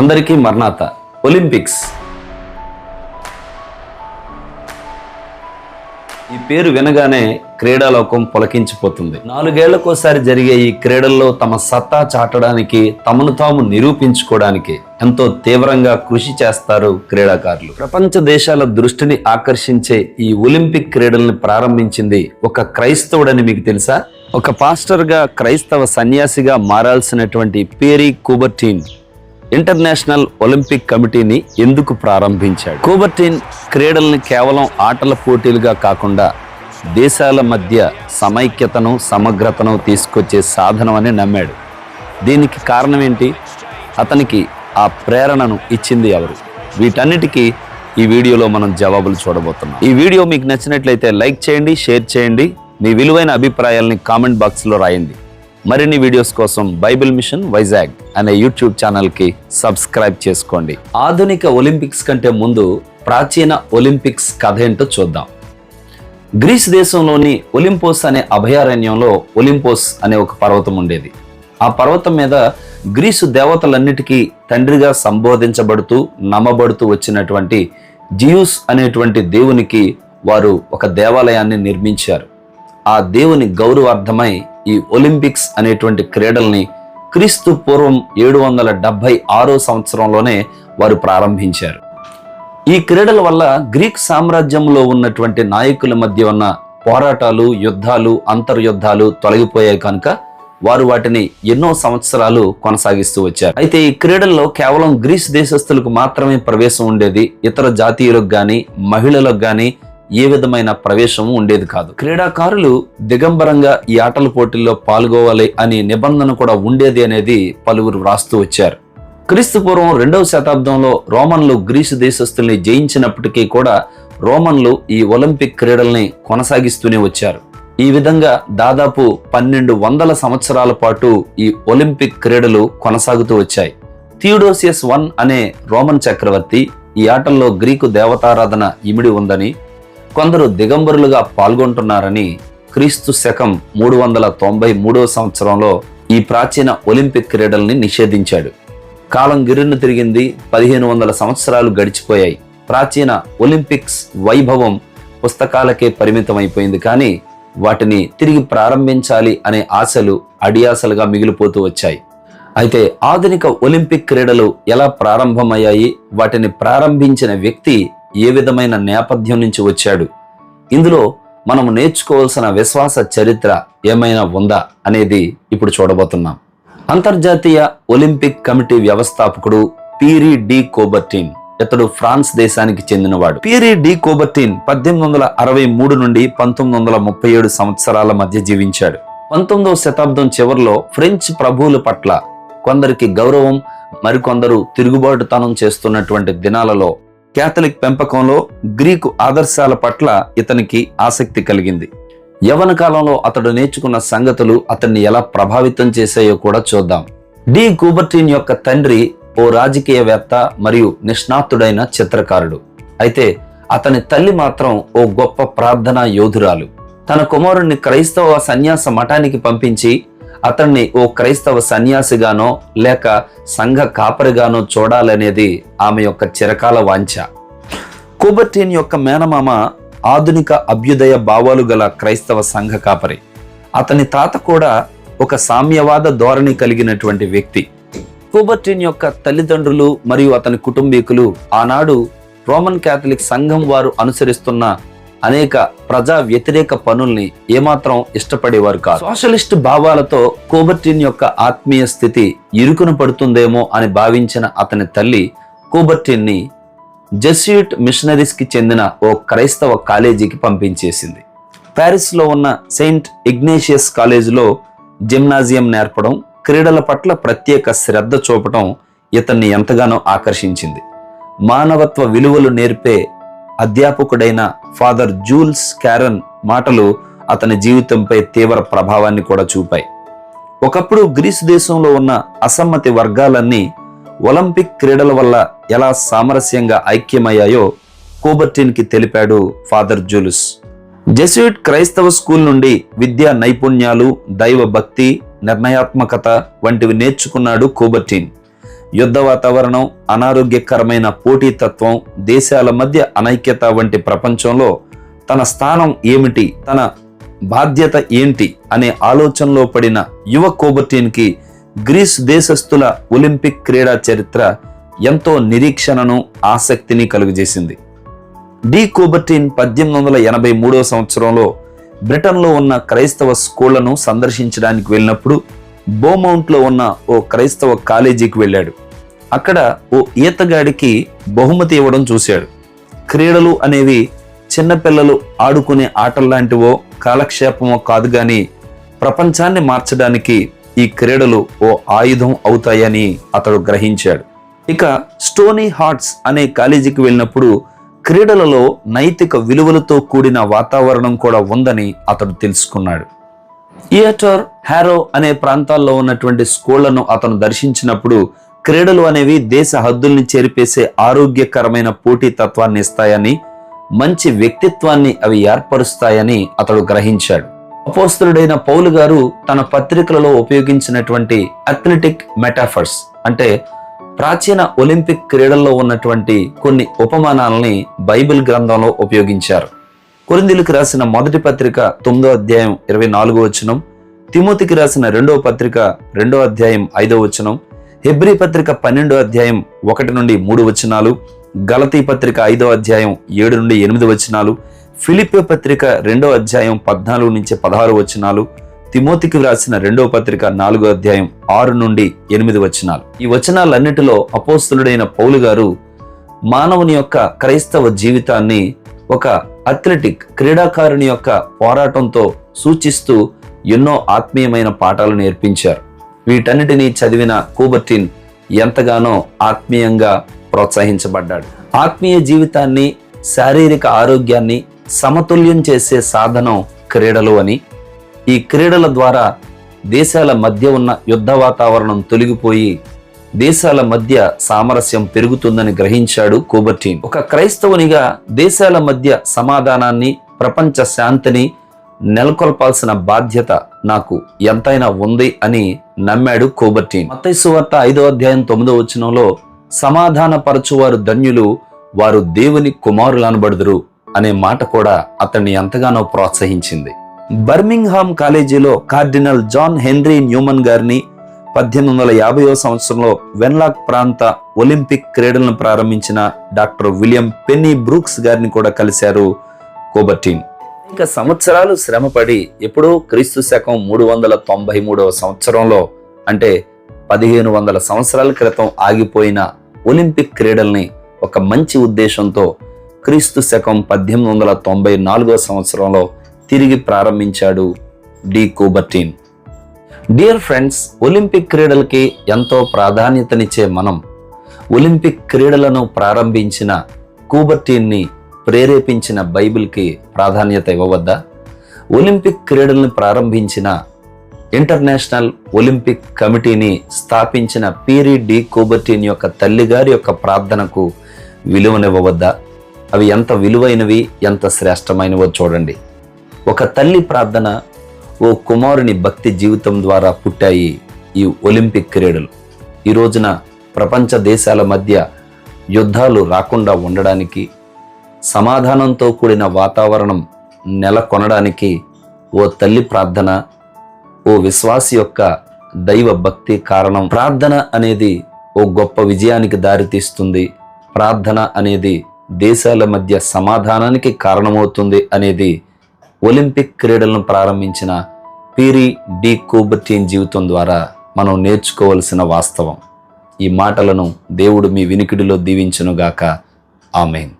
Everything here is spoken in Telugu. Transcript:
అందరికీ మర్నాత ఒలింపిక్స్. ఈ పేరు వినగానే క్రీడాలోకం పులకించిపోతుంది. నాలుగేళ్ళకోసారి జరిగే ఈ క్రీడల్లో తమ సత్తా చాటడానికి తమను తాము నిరూపించుకోవడానికి ఎంతో తీవ్రంగా కృషి చేస్తారు క్రీడాకారులు. ప్రపంచ దేశాల దృష్టిని ఆకర్షించే ఈ ఒలింపిక్ క్రీడల్ని ప్రారంభించింది ఒక క్రైస్తవుడని మీకు తెలుసా? ఒక పాస్టర్గా క్రైస్తవ సన్యాసిగా మారాల్సినటువంటి పేరీ కూబర్టీన్. ఇంటర్నేషనల్ ఒలింపిక్ కమిటీని ఎందుకు ప్రారంభించాడు? కూబర్టీన్ క్రీడల్ని కేవలం ఆటల పోటీలుగా కాకుండా దేశాల మధ్య సమైక్యతను సమగ్రతను తీసుకొచ్చే సాధనం అని నమ్మాడు. దీనికి కారణం ఏంటి? అతనికి ఆ ప్రేరణను ఇచ్చింది ఎవరు? వీటన్నిటికీ ఈ వీడియోలో మనం జవాబులు చూడబోతున్నాం. ఈ వీడియో మీకు నచ్చినట్లయితే లైక్ చేయండి షేర్ చేయండి. మీ విలువైన అభిప్రాయాల్ని కామెంట్ బాక్స్లో రాయండి. మరిన్ని వీడియోస్ కోసం బైబిల్ మిషన్ వైజాగ్ అనే యూట్యూబ్ ఛానల్కి సబ్స్క్రైబ్ చేసుకోండి. ఆధునిక ఒలింపిక్స్ కంటే ముందు ప్రాచీన ఒలింపిక్స్ కథ ఏంటో చూద్దాం. గ్రీస్ దేశంలోని ఒలింపోస్ అనే అభయారణ్యంలో ఒలింపోస్ అనే ఒక పర్వతం ఉండేది. ఆ పర్వతం మీద గ్రీసు దేవతలన్నిటికీ తండ్రిగా సంబోధించబడుతూ నమ్మబడుతూ వచ్చినటువంటి జియూస్ అనేటువంటి దేవునికి వారు ఒక దేవాలయాన్ని నిర్మించారు. ఆ దేవుని గౌరవార్థమై ఈ ఒలింపిక్స్ అనేటువంటి క్రీడల్ని క్రీస్తు పూర్వం ఏడు వందల డెబ్భై ఆరో సంవత్సరంలోనే వారు ప్రారంభించారు. ఈ క్రీడల వల్ల గ్రీక్ సామ్రాజ్యంలో ఉన్నటువంటి నాయకుల మధ్య ఉన్న పోరాటాలు యుద్ధాలు అంతర్యుద్ధాలు తొలగిపోయాయి కనుక వారు వాటిని ఎన్నో సంవత్సరాలు కొనసాగిస్తూ వచ్చారు. అయితే ఈ క్రీడల్లో కేవలం గ్రీస్ దేశస్తులకు మాత్రమే ప్రవేశం ఉండేది. ఇతర జాతీయులకు గాని మహిళలకు గాని ఏ విధమైన ప్రవేశము ఉండేది కాదు. క్రీడాకారులు దిగంబరంగా ఈ ఆటల పోటీల్లో పాల్గొవాలి అనే నిబంధన కూడా ఉండేది అనేది పలువురు వ్రాస్తూ వచ్చారు. క్రీస్తు పూర్వం రెండవ శతాబ్దంలో రోమన్లు గ్రీసు దేశస్తుల్ని జయించినప్పటికీ కూడా రోమన్లు ఈ ఒలింపిక్ క్రీడల్ని కొనసాగిస్తూనే వచ్చారు. ఈ విధంగా దాదాపు పన్నెండు వందల సంవత్సరాల పాటు ఈ ఒలింపిక్ క్రీడలు కొనసాగుతూ వచ్చాయి. థియోడోసియస్ వన్ అనే రోమన్ చక్రవర్తి ఈ ఆటల్లో గ్రీకు దేవతారాధన ఇమిడి ఉందని కొందరు దిగంబరులుగా పాల్గొంటున్నారని క్రీస్తు శకం మూడు వందల తొంభై మూడో సంవత్సరంలో ఈ ప్రాచీన ఒలింపిక్ క్రీడల్ని నిషేధించాడు. కాలం గిరును తిరిగింది పదిహేను వందల సంవత్సరాలు గడిచిపోయాయి. ప్రాచీన ఒలింపిక్స్ వైభవం పుస్తకాలకే పరిమితమైపోయింది కానీ వాటిని తిరిగి ప్రారంభించాలి అనే ఆశలు అడియాసలుగా మిగిలిపోతూ వచ్చాయి. అయితే ఆధునిక ఒలింపిక్ క్రీడలు ఎలా ప్రారంభమయ్యాయి? వాటిని ప్రారంభించిన వ్యక్తి ఏ విధమైన నేపథ్యం నుంచి వచ్చాడు? ఇందులో మనము నేర్చుకోవాల్సిన విశ్వాస చరిత్ర ఏమైనా ఉందా అనేది ఇప్పుడు చూడబోతున్నాం. అంతర్జాతీయ ఒలింపిక్ కమిటీ వ్యవస్థాపకుడు పీరీ డి కోబర్టిన్ ఇతడు ఫ్రాన్స్ దేశానికి చెందినవాడు. పీరీ డి కోబర్టిన్ పద్దెనిమిది వందల అరవై మూడు నుండి పంతొమ్మిది వందల ముప్పై ఏడు సంవత్సరాల మధ్య జీవించాడు. పంతొమ్మిదవ శతాబ్దం చివరిలో ఫ్రెంచ్ ప్రభువుల పట్ల కొందరికి గౌరవం మరికొందరు తిరుగుబాటుతనం చేస్తున్నటువంటి దినాలలో క్యాథలిక్ పెంపకంలో గ్రీకు ఆదర్శాల పట్ల ఇతనికి ఆసక్తి కలిగింది. యవన కాలంలో అతడు నేర్చుకున్న సంగతులు అతన్ని ఎలా ప్రభావితం చేశాయో కూడా చూద్దాం. డి. కూబర్టిన్ యొక్క తండ్రి ఓ రాజకీయవేత్త మరియు నిష్ణాతుడైన చిత్రకారుడు. అయితే అతని తల్లి మాత్రం ఓ గొప్ప ప్రార్థనా యోధురాలు. తన కుమారుణ్ణి క్రైస్తవ సన్యాస మఠానికి పంపించి అతన్ని ఓ క్రైస్తవ సన్యాసిగానో లేక సంఘ కాపరిగానో చూడాలనేది ఆమె యొక్క చిరకాల వాంఛ. కూబర్టీన్ యొక్క మేనమామ ఆధునిక అభ్యుదయ భావాలు గల క్రైస్తవ సంఘ కాపరి. అతని తాత కూడా ఒక సామ్యవాద ధోరణి కలిగినటువంటి వ్యక్తి. కూబర్టీన్ యొక్క తల్లిదండ్రులు మరియు అతని కుటుంబీకులు ఆనాడు రోమన్ క్యాథలిక్ సంఘం వారు అనుసరిస్తున్న అనేక ప్రజా వ్యతిరేక పనుల్ని ఏమాత్రం ఇష్టపడేవారు కాదు. సోషలిస్ట్ భావాలతో కోబర్టిన్ యొక్క ఆత్మీయ స్థితి ఇరుకున పడుతుందేమో అని భావించిన అతని తల్లి కోబర్టిన్ని జెస్యూట్ మిషనరీస్కి చెందిన ఓ క్రైస్తవ కాలేజీకి పంపించేసింది. ప్యారిస్లో ఉన్న సెయింట్ ఇగ్నేషియస్ కాలేజీలో జిమ్నాజియం నేర్పడం క్రీడల పట్ల ప్రత్యేక శ్రద్ధ చూపటం ఇతన్ని ఎంతగానో ఆకర్షించింది. మానవత్వ విలువలు నేర్పే అధ్యాపకుడైన ఫాదర్ జూల్స్ క్యారన్ మాటలు అతని జీవితంపై తీవ్ర ప్రభావాన్ని కూడా చూపాయి. ఒకప్పుడు గ్రీసు దేశంలో ఉన్న అసమ్మతి వర్గాలన్నీ ఒలింపిక్ క్రీడల వల్ల ఎలా సామరస్యంగా ఐక్యమయ్యాయో కోబర్టిన్కి తెలిపాడు ఫాదర్ జూలుస్. జెస్యూట్ క్రైస్తవ స్కూల్ నుండి విద్యా నైపుణ్యాలు దైవ భక్తి నిర్ణయాత్మకత వంటివి నేర్చుకున్నాడు కోబర్టిన్. యుద్ధ వాతావరణం అనారోగ్యకరమైన పోటీతత్వం దేశాల మధ్య అనైక్యత వంటి ప్రపంచంలో తన స్థానం ఏమిటి తన బాధ్యత ఏంటి అనే ఆలోచనలో పడిన యువ కోబర్టీన్కి గ్రీస్ దేశస్థుల ఒలింపిక్ క్రీడా చరిత్ర ఎంతో నిరీక్షణను ఆసక్తిని కలుగజేసింది. డి కోబర్టీన్ పద్దెనిమిది వందల ఎనభై మూడవ సంవత్సరంలో బ్రిటన్లో ఉన్న క్రైస్తవ స్కూళ్ళను సందర్శించడానికి వెళ్ళినప్పుడు బోమౌంట్లో ఉన్న ఓ క్రైస్తవ కాలేజీకి వెళ్ళాడు. అక్కడ ఓ ఈతగాడికి బహుమతి ఇవ్వడం చూశాడు. క్రీడలు అనేవి చిన్నపిల్లలు ఆడుకునే ఆటల్లాంటివో కాలక్షేపమో కాదు కానీ ప్రపంచాన్ని మార్చడానికి ఈ క్రీడలు ఓ ఆయుధం అవుతాయని అతడు గ్రహించాడు. ఇక స్టోనీ హార్ట్స్ అనే కాలేజీకి వెళ్ళినప్పుడు క్రీడలలో నైతిక విలువలతో కూడిన వాతావరణం కూడా ఉందని అతడు తెలుసుకున్నాడు. ఇయటర్ హ్యారో అనే ప్రాంతాల్లో ఉన్నటువంటి స్కూళ్ళను అతను దర్శించినప్పుడు క్రీడలు అనేవి దేశ హద్దుల్ని చేరిపేసే ఆరోగ్యకరమైన పోటీ తత్వాన్ని ఇస్తాయని మంచి వ్యక్తిత్వాన్ని అవి ఏర్పరుస్తాయని అతడు గ్రహించాడు. అపోస్తుడైన పౌలు గారు తన పత్రికలలో ఉపయోగించినటువంటి అథ్లెటిక్ మెటాఫర్స్ అంటే ప్రాచీన ఒలింపిక్ క్రీడల్లో ఉన్నటువంటి కొన్ని ఉపమానాలని బైబిల్ గ్రంథంలో ఉపయోగించారు. కొరిందులకు రాసిన మొదటి పత్రిక తొమ్మిదో అధ్యాయం ఇరవై నాలుగో వచనం తిమోతికి రాసిన రెండవ పత్రిక రెండో అధ్యాయం ఐదో వచనం హెబ్రి పత్రిక పన్నెండో అధ్యాయం ఒకటి నుండి మూడు వచనాలు గలతీ పత్రిక ఐదో అధ్యాయం ఏడు నుండి ఎనిమిది వచనాలు ఫిలిప్ పత్రిక రెండో అధ్యాయం పద్నాలుగు నుంచి పదహారు వచనాలు తిమోతికి వ్రాసిన రెండో పత్రిక నాలుగో అధ్యాయం ఆరు నుండి ఎనిమిది వచనాలు. ఈ వచనాలన్నిటిలో అపోస్తులుడైన పౌలు గారు మానవుని యొక్క క్రైస్తవ జీవితాన్ని ఒక అథ్లెటిక్ క్రీడాకారుని యొక్క పోరాటంతో సూచిస్తూ ఎన్నో ఆత్మీయమైన పాఠాలు నేర్పించారు. వీటన్నిటినీ చదివిన కూబర్టిన్ ఎంతగానో ఆత్మీయంగా ప్రోత్సహించబడ్డాడు. ఆత్మీయ జీవితాన్ని శారీరక ఆరోగ్యాన్ని సమతుల్యం చేసే సాధనం క్రీడలు అని. ఈ క్రీడల ద్వారా దేశాల మధ్య ఉన్న యుద్ధ వాతావరణం తొలగిపోయి దేశాల మధ్య సామరస్యం పెరుగుతుందని గ్రహించాడు కూబర్టిన్. ఒక క్రైస్తవునిగా దేశాల మధ్య సమాధానాన్ని ప్రపంచ శాంతిని నెలకొల్పాల్సిన బాధ్యత నాకు ఎంతైనా ఉంది అని నమ్మాడు కోబర్టీన్. మత్తయి వార్త ఐదో అధ్యాయం తొమ్మిదో వచనంలో సమాధానపరచువారు ధన్యులు వారు దేవుని కుమారులు అనబడుదురు అనే మాట కూడా అతన్ని ఎంతగానో ప్రోత్సహించింది. బర్మింగ్హామ్ కాలేజీలో కార్డినల్ జాన్ హెన్రీ న్యూమన్ గారిని పద్దెనిమిది వందల యాభైవ సంవత్సరంలో వెన్లాక్ ప్రాంత ఒలింపిక్ క్రీడలను ప్రారంభించిన డాక్టర్ విలియం పెన్నీ బ్రూక్స్ గారిని కూడా కలిశారు కోబర్టీన్. అనేక సంవత్సరాలు శ్రమపడి ఎప్పుడో క్రీస్తు శకం మూడు వందల తొంభై మూడవ సంవత్సరంలో అంటే పదిహేను వందల సంవత్సరాల క్రితం ఆగిపోయిన ఒలింపిక్ క్రీడల్ని ఒక మంచి ఉద్దేశంతో క్రీస్తు శకం పద్దెనిమిది వందల తొంభై నాలుగో సంవత్సరంలో తిరిగి ప్రారంభించాడు de Coubertin. Dear friends Olympic క్రీడలకి ఎంతో ప్రాధాన్యతనిచ్చే మనం ఒలింపిక్ క్రీడలను ప్రారంభించిన కూబర్టీన్ని ప్రేరేపించిన బైబిల్కి ప్రాధాన్యత ఇవ్వవద్దా? ఒలింపిక్ క్రీడలను ప్రారంభించిన ఇంటర్నేషనల్ ఒలింపిక్ కమిటీని స్థాపించిన పీరీ డి కూబర్టీన్ యొక్క తల్లిగారి యొక్క ప్రార్థనకు విలువనివ్వవద్దా? అవి ఎంత విలువైనవి ఎంత శ్రేష్టమైనవో చూడండి. ఒక తల్లి ప్రార్థన ఓ కుమారుని భక్తి జీవితం ద్వారా పుట్టాయి ఈ ఒలింపిక్ క్రీడలు. ఈ రోజున ప్రపంచ దేశాల మధ్య యుద్ధాలు రాకుండా ఉండడానికి సమాధానంతో కూడిన వాతావరణం నెలకొనడానికి ఓ తల్లి ప్రార్థన ఓ విశ్వాసి యొక్క దైవ భక్తి కారణం. ప్రార్థన అనేది ఓ గొప్ప విజయానికి దారితీస్తుంది. ప్రార్థన అనేది దేశాల మధ్య సమాధానానికి కారణమవుతుంది అనేది ఒలింపిక్ క్రీడలను ప్రారంభించిన పీరి డి కూబర్టీన్ జీవితం ద్వారా మనం నేర్చుకోవలసిన వాస్తవం. ఈ మాటలను దేవుడు మీ వినికిడిలో దీవించునుగాక. ఆమెన్.